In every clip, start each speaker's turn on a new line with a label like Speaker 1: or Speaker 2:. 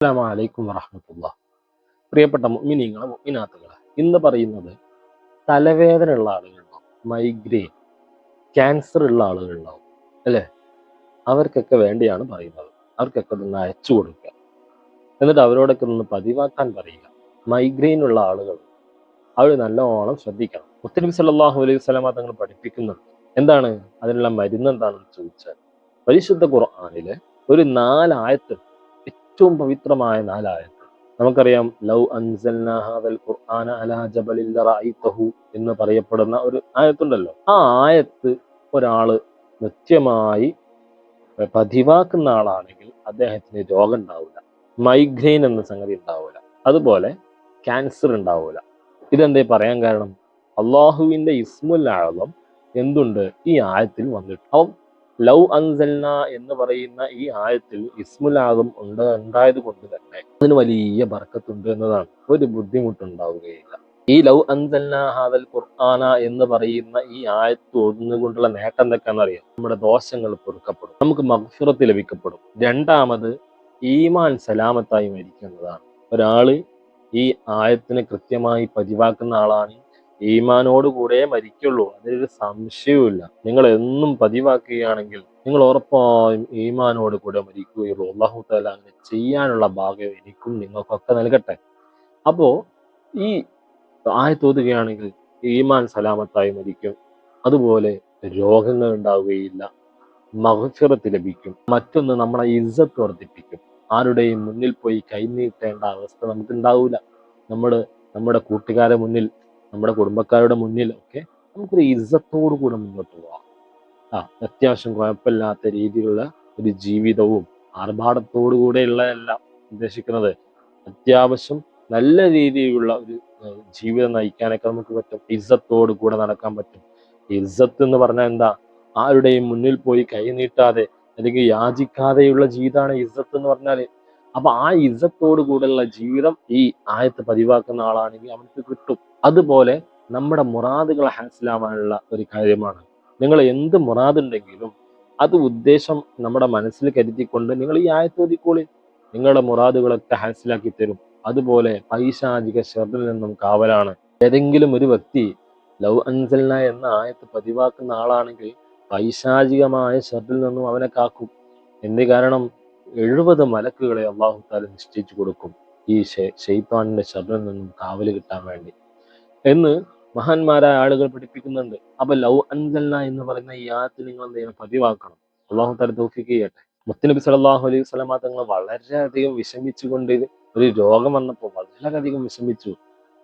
Speaker 1: അസ്സാമലൈക്കും വറഹമത്തുള്ള പ്രിയപ്പെട്ട മുഗ്മിനീങ്ങളെ മുഅ്മിനാത്തുകളെ ഇന്ന് പറയുന്നത് തലവേദന ഉള്ള ആളുകളുണ്ടാവും മൈഗ്രെയിൻ ക്യാൻസർ ഉള്ള ആളുകളുണ്ടാവും അല്ലേ? അവർക്കൊക്കെ വേണ്ടിയാണ് പറയുന്നത്. അവർക്കൊക്കെ ഒന്ന് അയച്ചു കൊടുക്കുക. എന്നിട്ട് അവരോടൊക്കെ ഒന്ന് പതിവാക്കാൻ പറയുക. മൈഗ്രെയിൻ ഉള്ള ആളുകൾ അവർ നല്ലോണം ശ്രദ്ധിക്കണം. മുത്തലിം സല്ലല്ലാഹു അലൈഹി സ്വലാമ തങ്ങൾ പഠിപ്പിക്കുന്നുണ്ട്. എന്താണ്? അതിനുള്ള മരുന്ന് എന്താണെന്ന് ചോദിച്ചാൽ പരിശുദ്ധ ഖുർആനിലെ ഒരു നാലായത്ത് ഏറ്റവും പവിത്രമായ നാലായത് നമുക്കറിയാം ലൗ അൻസൽനാ ഖുർആന അലാ ജബലിൽ എന്ന് പറയപ്പെടുന്ന ഒരു ആയത്തുണ്ടല്ലോ. ആ ആയത്ത് ഒരാൾ നിത്യമായി പതിവാക്കുന്ന ആളാണെങ്കിൽ അദ്ദേഹത്തിന് രോഗം ഉണ്ടാവില്ല മൈഗ്രെയിൻ എന്ന സംഗതി ഉണ്ടാവില്ല അതുപോലെ ക്യാൻസർ ഉണ്ടാവില്ല ഇതെന്തേ പറയാൻ കാരണം? അള്ളാഹുവിന്റെ ഇസ്മുൽ എന്തുണ്ട്? ഈ ആയത്തിൽ വന്നിട്ട് അപ്പം ലൗ അൻസൽന എന്ന് പറയുന്ന ഈ ആയത്തിൽ ഇസ്മുൽ ഉണ്ട് ഉണ്ടായത് കൊണ്ട് തന്നെ അതിന് വലിയ ബർക്കത്തുണ്ട് എന്നതാണ്. ഒരു ബുദ്ധിമുട്ടുണ്ടാവുകയില്ല. ഈ ലൗ അൻസൽന ഹാദൽ ഖുർആന എന്ന് പറയുന്ന ഈ ആയത്ത് ഒന്നുകൊണ്ടുള്ള നേട്ടം എന്തൊക്കെയാണെന്ന് അറിയാം നമ്മുടെ ദോഷങ്ങൾ പൊറുക്കപ്പെടും. നമുക്ക് മഗ്ഫിറത്ത് ലഭിക്കപ്പെടും. രണ്ടാമത് ഈമാൻ സലാമത്തായി മരിക്കുന്നതാണ്. ഒരാൾ ഈ ആയത്തിനെ കൃത്യമായി പതിവാക്കുന്ന ആളാണ്. ഈമാനോടുകൂടെ മരിക്കുള്ളൂ. അതിലൊരു സംശയവുമില്ല. നിങ്ങൾ എന്നും പതിവാക്കുകയാണെങ്കിൽ നിങ്ങൾ ഉറപ്പായും ഈമാനോട് കൂടെ മരിക്കുകയുള്ളൂ. അള്ളാഹു താല അങ്ങനെ ചെയ്യാനുള്ള ഭാഗ്യം എനിക്കും നിങ്ങൾക്കൊക്കെ നൽകട്ടെ. അപ്പോ ഈ ആയത്തോതുകയാണെങ്കിൽ ഈമാൻ സലാമത്തായി മരിക്കും. അതുപോലെ രോഗങ്ങൾ ഉണ്ടാവുകയില്ല. മഹഫിറത്ത് ലഭിക്കും. മറ്റൊന്ന് നമ്മളെ ഇജ്ജത്ത് വർദ്ധിപ്പിക്കും. ആരുടെയും മുന്നിൽ പോയി കൈനീട്ടേണ്ട അവസ്ഥ നമുക്ക് ഉണ്ടാവില്ല നമ്മൾ നമ്മുടെ കൂട്ടുകാരെ മുന്നിൽ നമ്മുടെ കുടുംബക്കാരുടെ മുന്നിൽ ഒക്കെ നമുക്കൊരു ഇസത്തോടു കൂടെ മുന്നോട്ട് പോവാം ആ അത്യാവശ്യം കുഴപ്പമില്ലാത്ത രീതിയിലുള്ള ഒരു ജീവിതവും ആർഭാടത്തോടു കൂടെയുള്ളതല്ല ഉദ്ദേശിക്കുന്നത് അത്യാവശ്യം നല്ല രീതിയിലുള്ള ഒരു ജീവിതം നയിക്കാനൊക്കെ നമുക്ക് പറ്റും. ഇസ്സത്തോട് കൂടെ നടക്കാൻ പറ്റും. ഇസ്സത്ത് എന്ന് പറഞ്ഞാൽ എന്താ? ആരുടെയും മുന്നിൽ പോയി കൈനീട്ടാതെ അല്ലെങ്കിൽ യാചിക്കാതെയുള്ള ജീവിതമാണ് ഇസ്സത്ത് എന്ന് പറഞ്ഞാൽ അപ്പൊ ആ ഇസ്സത്തോട് കൂടെയുള്ള ജീവിതം ഈ ആയത്ത് പതിവാക്കുന്ന ആളാണെങ്കിൽ അവർക്ക് കിട്ടും. അതുപോലെ നമ്മുടെ മുറാദുകളെ ഹാസിലാവാനുള്ള ഒരു കാര്യമാണ്. നിങ്ങൾ എന്ത് മുറാദുണ്ടെങ്കിലും അത് ഉദ്ദേശം നമ്മുടെ മനസ്സിൽ കരുതിക്കൊണ്ട് നിങ്ങൾ ഈ ആയത്തോതിക്കോളി നിങ്ങളുടെ മുറാദുകളൊക്കെ ഹാൻസിലാക്കി തരും. അതുപോലെ പൈശാചിക ഷെറിൽ നിന്നും കാവലാണ്. ഏതെങ്കിലും ഒരു വ്യക്തി ലവ് അൻസൽന എന്ന ആയത്ത് പതിവാക്കുന്ന ആളാണെങ്കിൽ പൈശാചികമായ ഷെറിൽ നിന്നും അവനെ കാക്കും. എന്ത് കാരണം? എഴുപത് മലക്കുകളെ അള്ളാഹു താല നിശ്ചയിച്ചു കൊടുക്കും. ഈ ഷെയ്ത്താനിന്റെ ഷെറിൽ നിന്നും കാവൽ കിട്ടാൻ വേണ്ടി. എന്ന് മഹാന്മാരായ ആളുകൾ പഠിപ്പിക്കുന്നുണ്ട്. അപ്പൊ ലൗ അൻസല്ല എന്ന് പറയുന്ന ഈ ആയത്ത് നിങ്ങൾ എന്ത് പതിവാക്കണം. അള്ളാഹു തല തോഫിക്ക് ചെയ്യട്ടെ. മുത്തനബി സലാഹു അലൈഹി വസല്ലമ തങ്ങൾ വളരെയധികം വിഷമിച്ചുകൊണ്ട് ഒരു രോഗം വന്നപ്പോൾ വളരെയധികം വിഷമിച്ചു.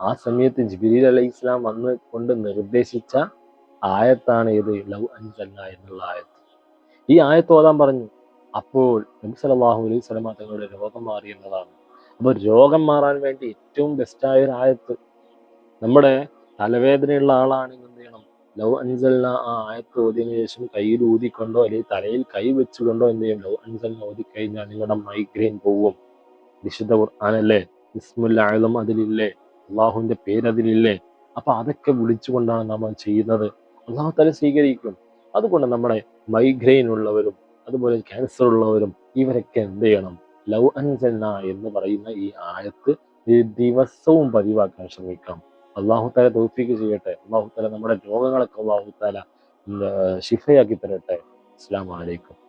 Speaker 1: ആ സമയത്ത് ജിബിരി അലൈഹി ഇസ്ലാം വന്ന് കൊണ്ട് നിർദ്ദേശിച്ച ആയത്താണ് ഇത് ലവ് അൻസല്ല എന്നുള്ള ആയത്ത്. ഈ ആയത്ത് ഓതാൻ പറഞ്ഞു. അപ്പോൾ നബി സലാഹു അലൈഹി വസല്ലമ തങ്ങളുടെ രോഗം മാറി എന്നതാണ്. അപ്പോൾ രോഗം മാറാൻ വേണ്ടി ഏറ്റവും ബെസ്റ്റായ ഒരു ആയത്ത് നമ്മുടെ തലവേദനയുള്ള ആളാണെങ്കിൽ എന്ത് ചെയ്യണം? ലവ് അൻസലിന ആ ആയത്ത് ഓതിയതിനു ശേഷം കയ്യിൽ ഊതിക്കൊണ്ടോ അല്ലെങ്കിൽ തലയിൽ കൈ വെച്ചുകൊണ്ടോ എന്ത് ചെയ്യും ലവ് അൻസലിന ഓതി കഴിഞ്ഞാൽ നിങ്ങളുടെ മൈഗ്രെയിൻ പോവും. വിശുദ്ധ ഖുർആാനല്ലേ? ഇസ്മുല്ലായതും അതിലില്ലേ? പേര് അതിലില്ലേ? അപ്പൊ അതൊക്കെ വിളിച്ചുകൊണ്ടാണ് നമ്മൾ ചെയ്യുന്നത്. അള്ളാഹു തല സ്വീകരിക്കും. അതുകൊണ്ട് നമ്മുടെ മൈഗ്രെയിൻ ഉള്ളവരും അതുപോലെ ക്യാൻസർ ഉള്ളവരും ഇവരൊക്കെ എന്ത് ചെയ്യണം? ലവ് അൻസൽന എന്ന് പറയുന്ന ഈ ആയത്ത് ദിവസവും പതിവാക്കാൻ ശ്രമിക്കണം. അള്ളാഹു താല തോഫിക്ക് ചെയ്യട്ടെ. അള്ളാഹു താല നമ്മുടെ രോഗങ്ങളൊക്കെ അള്ളാഹു താല ഷിഫയാക്കി തരട്ടെ. അസ്സാം വലൈക്കും